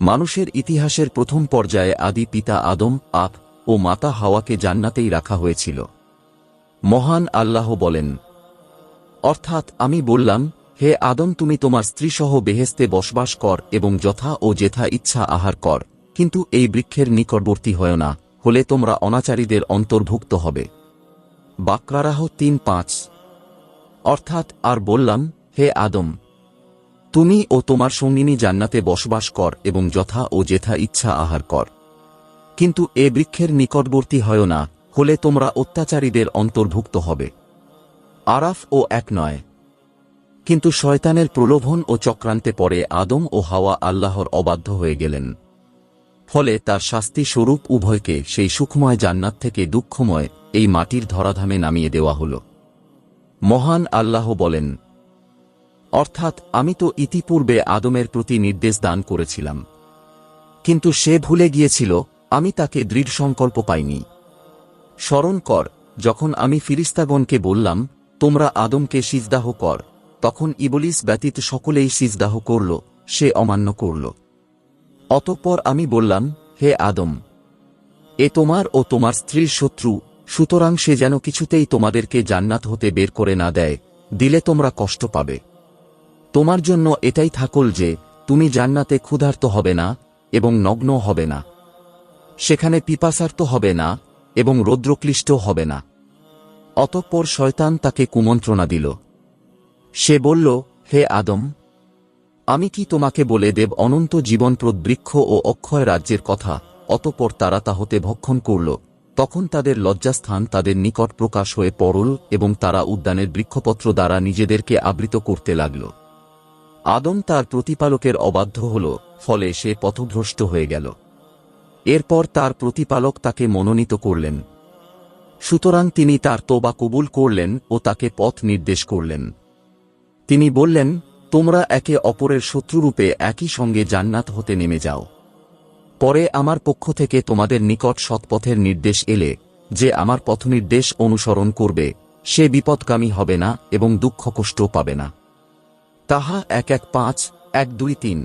মানুষের ইতিহাসের প্রথম পর্যায়ে আদি পিতা আদম, আপ ও মাতা হাওয়াকে জান্নাতেই রাখা হয়েছিল। মহান আল্লাহ বলেন, অর্থাৎ আমি বললাম, হে আদম, তুমি তোমার স্ত্রীসহ বেহেস্তে বসবাস কর এবং যথা ও যেথা ইচ্ছা আহার কর, কিন্তু এই বৃক্ষের নিকটবর্তী হয় না, হলে তোমরা অনাচারীদের অন্তর্ভুক্ত হবে। বাকরারাহ তিন পাঁচ। অর্থাৎ আর বললাম, হে আদম তুমি ও তোমার সঙ্গিনী জান্নাতে বসবাস কর এবং যথা ও যেথা ইচ্ছা আহার কর। কিন্তু এ বৃক্ষের নিকটবর্তী হয় না, হলে তোমরা অত্যাচারীদের অন্তর্ভুক্ত হবে। আরাফ ও এক নয়। কিন্তু শয়তানের প্রলোভন ও চক্রান্তে পরে আদম ও হাওয়া আল্লাহর অবাধ্য হয়ে গেলেন। ফলে তার শাস্তি স্বরূপ উভয়কে সেই সুখময় জান্নাত থেকে দুঃখময় এই মাটির ধরাধামে নামিয়ে দেওয়া হল। মহান আল্লাহ বলেন অর্থাৎ আমি তো ইতিপূর্বে আদমের প্রতি নির্দেশ দান করেছিলাম। কিন্তু সে ভুলে গিয়েছিল, আমি তাকে দৃঢ় সংকল্প পাইনি। স্মরণ কর, যখন আমি ফিরিস্তাগণকে বললাম, তোমরা আদমকে সিজদাহ কর, তখন ইবলিস ব্যতীত সকলেই সিজদাহ করল, সে অমান্য করল। অতঃপর আমি বললাম, হে আদম! এ তোমার ও তোমার স্ত্রীর শত্রু, সুতরাং সে যেন কিছুতেই তোমাদেরকে জান্নাত হতে বের করে না দেয়, দিলে তোমরা কষ্ট পাবে। তোমার জন্য এটাই থাকল যে, তুমি জান্নাতে ক্ষুধার্ত হবে না এবং নগ্ন হবে না। সেখানে পিপাসার্ত হবে না এবং রৌদ্রক্লিষ্ট হবে না। অতঃপর শয়তান তাকে কুমন্ত্রণা দিল। সে বলল, হে আদম, আমি কি তোমাকে বলে দেব অনন্ত জীবনপ্রদ বৃক্ষ ও অক্ষয় রাজ্যের কথা? অতঃপর তারা তা হতে ভক্ষণ করল। তখন তাদের লজ্জাস্থান তাদের নিকট প্রকাশ হয়ে পড়ল এবং তারা উদ্যানের বৃক্ষপত্র দ্বারা নিজেদেরকে আবৃত করতে লাগল। আদম তার প্রতিপালকের অবাধ্য হল, ফলে সে পথভ্রষ্ট হয়ে গেল। এরপর তার প্রতিপালক তাকে মনোনীত করলেন। সুতরাং তিনি তার তোবা কবুল করলেন ও তাকে পথ নির্দেশ করলেন। তিনি বললেন, তোমরা একে অপরের শত্রুরূপে একই সঙ্গে জান্নাত হতে নেমে যাও। পরে আমার পক্ষ থেকে তোমাদের নিকট সৎপথের নির্দেশ এলে, যে আমার পথনির্দেশ অনুসরণ করবে, সে বিপদগামী হবে না এবং দুঃখ কষ্ট পাবে না। তাহা এক এক পাঁচ এক দুই তিন।